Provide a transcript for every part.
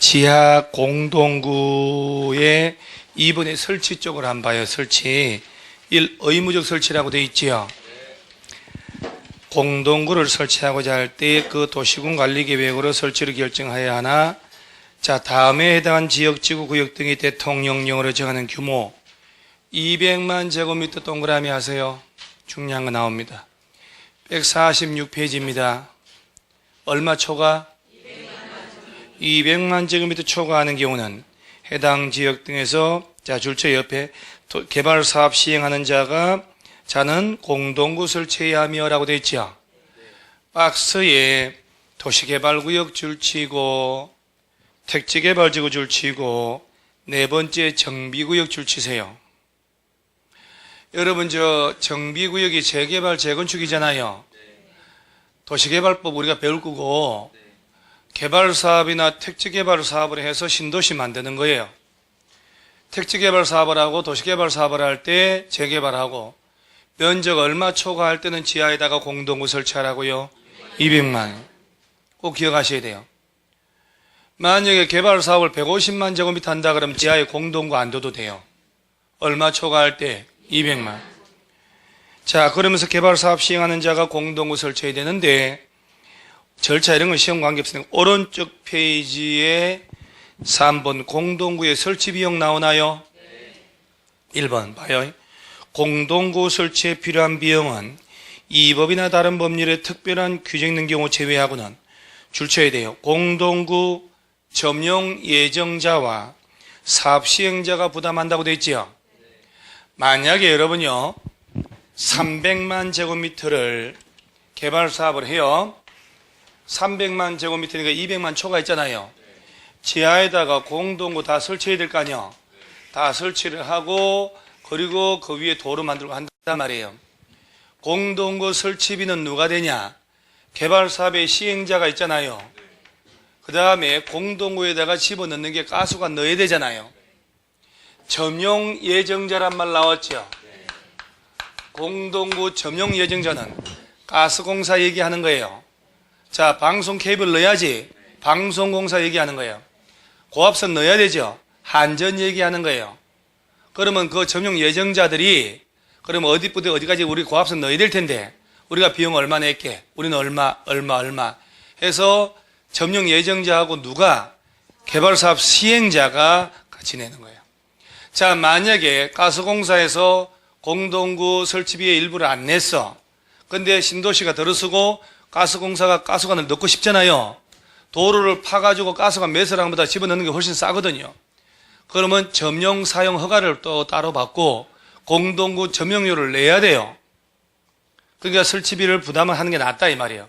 지하 공동구의 2번의 설치 쪽을 한번 봐요. 설치. 1. 의무적 설치라고 되어 있지요. 공동구를 설치하고자 할 때 그 도시군 관리 계획으로 설치를 결정하여야 하나 자, 다음에 해당한 지역, 지구, 구역 등이 대통령령으로 정하는 규모 200만 제곱미터 동그라미 하세요. 중요한 거 나옵니다. 146페이지입니다. 얼마 초과? 200만 제곱미터 초과하는 경우는 해당 지역 등에서 자 줄처 옆에 도- 개발 사업 시행하는 자가 자는 공동구 설치해야 하며라고 되어 있죠. 박스에 도시개발구역 줄치고 택지개발지구 줄치고 네 번째 정비구역 줄치세요. 여러분 저 정비구역이 재개발 재건축이잖아요. 도시개발법 우리가 배울 거고 개발 사업이나 택지 개발 사업을 해서 신도시 만드는 거예요. 택지 개발 사업을 하고 도시 개발 사업을 할 때 재개발하고 면적 얼마 초과할 때는 지하에다가 공동구 설치하라고요. 200만. 꼭 기억하셔야 돼요. 만약에 개발 사업을 150만 제곱미터 한다 그러면 지하에 공동구 안 둬도 돼요. 얼마 초과할 때 200만. 자, 그러면서 개발 사업 시행하는 자가 공동구 설치해야 되는데 절차 이런 건 시험 관계없으니까 오른쪽 페이지에 3번 공동구의 설치 비용 나오나요? 1번 봐요. 공동구 설치에 필요한 비용은 이 법이나 다른 법률에 특별한 규정 있는 경우 제외하고는 줄쳐야 돼요. 공동구 점용 예정자와 사업 시행자가 부담한다고 되어 있지요. 만약에 여러분요 300만 제곱미터를 개발 사업을 해요. 300만 제곱미터니까 200만 초가 있잖아요. 지하에다가 공동구 다 설치해야 될 거 아니요. 다 설치를 하고 그리고 그 위에 도로 만들고 한단 말이에요. 공동구 설치비는 누가 되냐? 개발 사업의 시행자가 있잖아요. 그 다음에 공동구에다가 집어넣는 게 가수가 넣어야 되잖아요. 점용 예정자란 말 나왔죠. 공동구 점용 예정자는 가스공사 얘기하는 거예요. 자, 방송 케이블 넣어야지. 방송공사 얘기하는 거예요. 고압선 넣어야 되죠. 한전 얘기하는 거예요. 그러면 그 점용 예정자들이 그러면 어디 부터 어디까지 우리 고압선 넣어야 될 텐데 우리가 비용 얼마 낼게. 우리는 얼마, 얼마, 얼마 해서 점용 예정자하고 누가 개발 사업 시행자가 같이 내는 거예요. 자, 만약에 가스공사에서 공동구 설치비의 일부를 안 냈어. 근데 신도시가 들어서고 가스공사가 가스관을 넣고 싶잖아요. 도로를 파가지고 가스관 매설항보다 집어넣는 게 훨씬 싸거든요. 그러면 점용 사용 허가를 또 따로 받고 공동구 점용료를 내야 돼요. 그러니까 설치비를 부담을 하는 게 낫다 이 말이에요.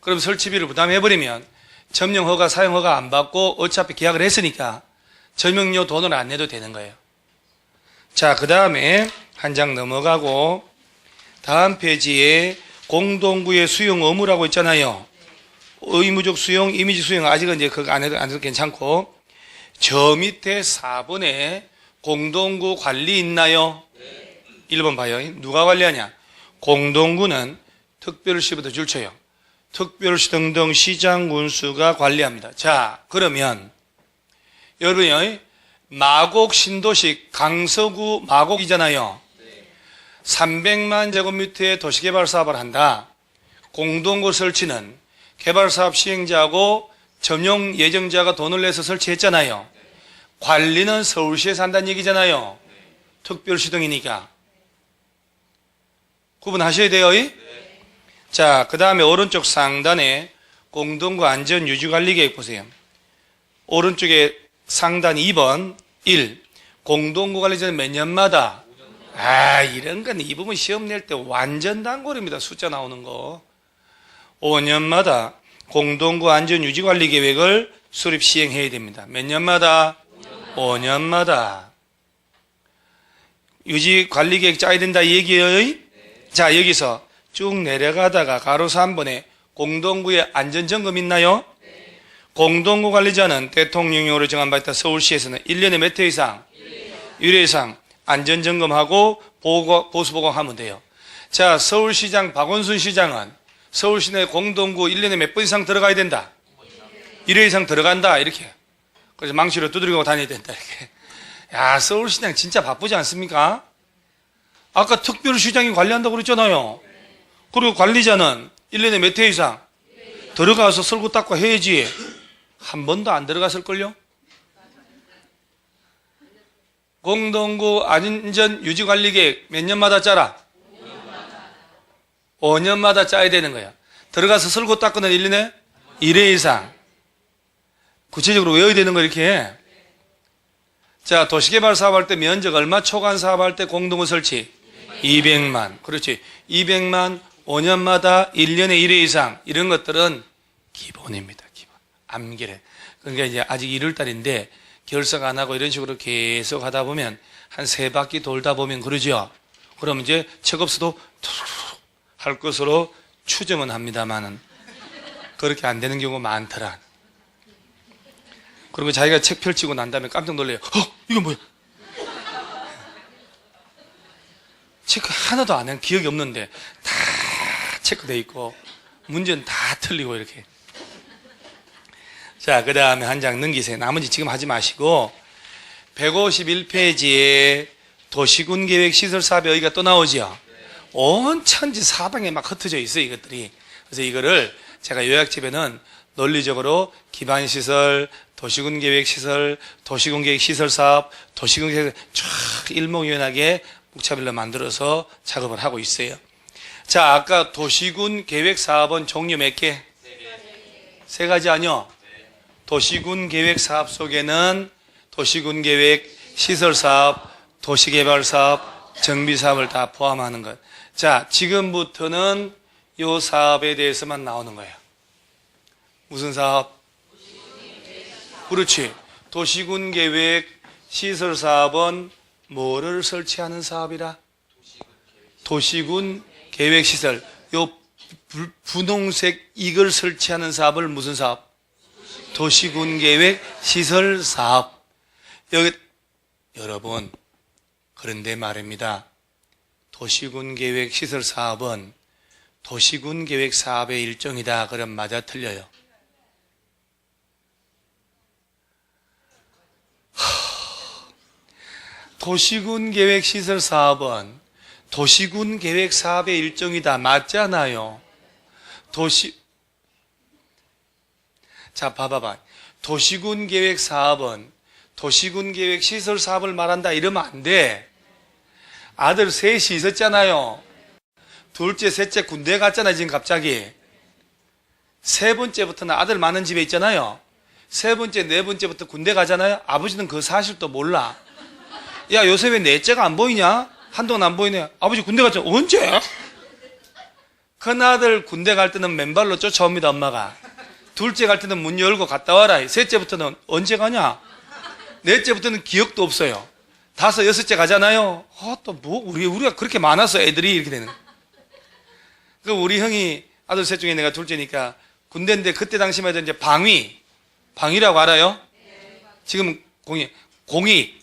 그럼 설치비를 부담해버리면 점용 허가, 사용 허가 안 받고 어차피 계약을 했으니까 점용료 돈을 안 내도 되는 거예요. 자, 그 다음에 한 장 넘어가고 다음 페이지에 공동구의 수용 의무라고 있잖아요. 의무적 수용, 이미지 수용 아직은 이제 그거 안 해도 안 해도 괜찮고 저 밑에 4번에 공동구 관리 있나요? 1번 봐요. 누가 관리하냐? 공동구는 특별시부터 줄쳐요. 특별시 등등 시장 군수가 관리합니다. 자, 그러면 여러분이 마곡 신도시 강서구 마곡이잖아요. 300만 제곱미터의 도시개발 사업을 한다. 공동구 설치는 개발 사업 시행자하고 점용 예정자가 돈을 내서 설치했잖아요. 관리는 서울시에서 한다는 얘기잖아요. 특별시 등이니까. 구분하셔야 돼요. 이? 자, 그 다음에 오른쪽 상단에 공동구 안전 유지 관리 계획 보세요. 오른쪽에 상단 2번 1. 공동구 관리자는 몇 년마다 아, 이런 건 이 부분 시험 낼 때 완전 단골입니다. 숫자 나오는 거. 5년마다 공동구 안전 유지 관리 계획을 수립 시행해야 됩니다. 몇 년마다? 5년마다. 유지 관리 계획 짜야 된다 이 얘기예요. 자, 여기서 쭉 내려가다가 가로 3번에 공동구의 안전 점검 있나요? 공동구 관리자는 대통령령으로 정한 바 있다 서울시에서는 1년에 몇 회 이상? 1회 이상 안전 점검하고 보고, 보수 보고하면 돼요. 자, 서울시장 박원순 시장은 서울시 내 공동구 1년에 몇 번 이상 들어가야 된다? 1회 이상 들어간다. 이렇게. 그래서 망치로 두드리고 다녀야 된다, 이렇게. 야, 서울시장 진짜 바쁘지 않습니까? 아까 특별시장이 관리한다고 그랬잖아요. 그리고 관리자는 1년에 몇 회 이상 들어가서 설고 닦고 해야지. 한 번도 안 들어갔을걸요? 공동구 안전 유지 관리 계획 몇 년마다 짜라? 5년마다 짜야 되는 거야. 들어가서 설고 닦고는 1년에 1회 이상. 구체적으로 외워야 되는 거 이렇게. 자, 도시개발 사업할 때 면적 얼마 초간 사업할 때 공동구 설치? 200만. 그렇지. 200만 5년마다 1년에 1회 이상. 이런 것들은 기본입니다. 기본. 암기래. 그러니까 이제 아직 1월 달인데 결석 안 하고 이런 식으로 계속 하다 보면 한 세 바퀴 돌다 보면 그러죠. 그럼 이제 투루룩 할 것으로 추정은 합니다만은 그렇게 안 되는 경우가 많더라. 그리고 자기가 책 펼치고 난 다음에 깜짝 놀래요. 어, 이건 뭐야? 체크 하나도 안 한 기억이 없는데 다 체크돼 있고 문제는 다 틀리고 이렇게. 자, 그 다음에 한 장 넘기세요. 나머지 지금 하지 마시고 151페이지에 도시군 계획 시설 사업의 여기가 또 나오지요. 온 천지 사방에 막 흩어져 있어요, 이것들이. 그래서 이거를 제가 요약집에는 논리적으로 기반 시설, 도시군 계획 시설, 도시군 계획 시설 사업, 도시군 계획 쫙 일목요연하게 목차별로 만들어서 작업을 하고 있어요. 자, 아까 도시군 계획 사업은 종류 몇 개? 세 가지 아니요? 도시군 계획 사업 속에는 도시군 계획 시설 사업, 도시 개발 사업, 정비 사업을 다 포함하는 것. 자, 지금부터는 이 사업에 대해서만 나오는 거예요. 무슨 사업? 그렇지. 도시군 계획 시설 사업은 뭐를 설치하는 사업이라? 도시군 계획 시설. 요 부- 분홍색 이걸 설치하는 사업을 무슨 사업? 도시군 계획 시설 사업. 여기 여러분 그런데 말입니다. 도시군 계획 시설 사업은 도시군 계획 사업의 일종이다. 그럼 맞아 틀려요. 도시군 계획 시설 사업은 도시군 계획 사업의 일종이다. 맞잖아요. 도시 자, 봐봐봐. 도시군 계획 사업은 도시군 계획 시설 사업을 말한다. 이러면 안 돼. 아들 셋이 있었잖아요. 둘째, 셋째 군대 갔잖아요. 지금 갑자기. 세 번째부터는 아들 많은 집에 있잖아요. 세 번째, 네 번째부터 군대 가잖아요. 아버지는 그 사실도 몰라. 야, 요새 왜 넷째가 안 보이냐? 한동안 안 보이네. 아버지 군대 갔잖아. 언제? 큰아들 군대 갈 때는 맨발로 쫓아옵니다, 엄마가. 둘째 갈 때는 문 열고 갔다 와라. 셋째부터는 언제 가냐? 넷째부터는 기억도 없어요. 다섯, 여섯째 가잖아요. 어, 또 뭐, 우리, 우리가 그렇게 많아서 애들이 이렇게 되는. 그 우리 형이 아들 셋 중에 내가 둘째니까 군대인데 그때 당시만 해도 이제 방위. 방위라고 알아요? 지금 공이, 공이.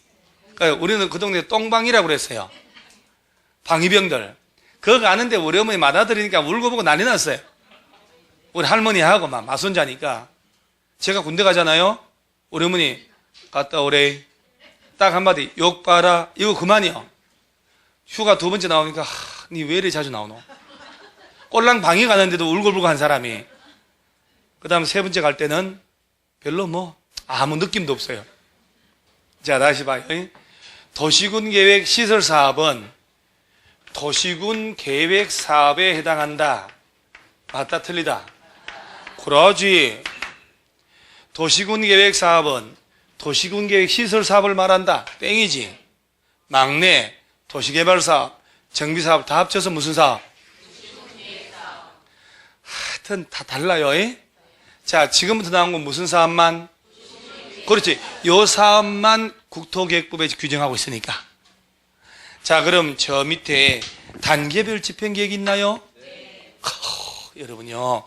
그러니까 우리는 그 동네 똥방이라고 그랬어요. 방위병들. 그거 가는데 우리 어머니 맞아들이니까 울고 보고 난리 났어요. 우리 할머니하고 막 마손자니까. 제가 군대 가잖아요. 우리 어머니 갔다 오래. 딱 한마디 욕 봐라. 이거 그만이요. 휴가 두 번째 나오니까 니왜 이리 자주 나오노? 꼴랑 방에 가는데도 울고불고 한 사람이. 그 다음 세 번째 갈 때는 별로 뭐 아무 느낌도 없어요. 자 다시 봐요. 도시군 계획 시설 사업은 도시군 계획 사업에 해당한다. 맞다 틀리다. 그러지. 도시군 계획 사업은 도시군 계획 시설 사업을 말한다. 땡이지. 막내 도시개발 사업, 정비 사업 다 합쳐서 무슨 사업? 하여튼 다 달라요. 에? 자, 지금부터 나온 건 무슨 사업만? 그렇지. 요 사업만 국토계획법에 규정하고 있으니까. 자, 그럼 저 밑에 단계별 집행계획 있나요? 허, 여러분요.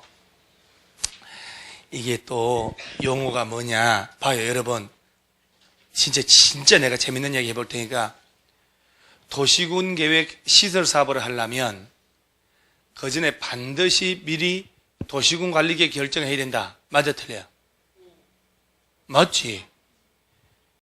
이게 또 용어가 뭐냐. 봐요, 여러분. 진짜, 진짜 내가 재밌는 얘기 해볼 테니까. 도시군 계획 시설 사업을 하려면 그 전에 반드시 미리 도시군 관리계 결정을 해야 된다. 맞아, 틀려요? 맞지?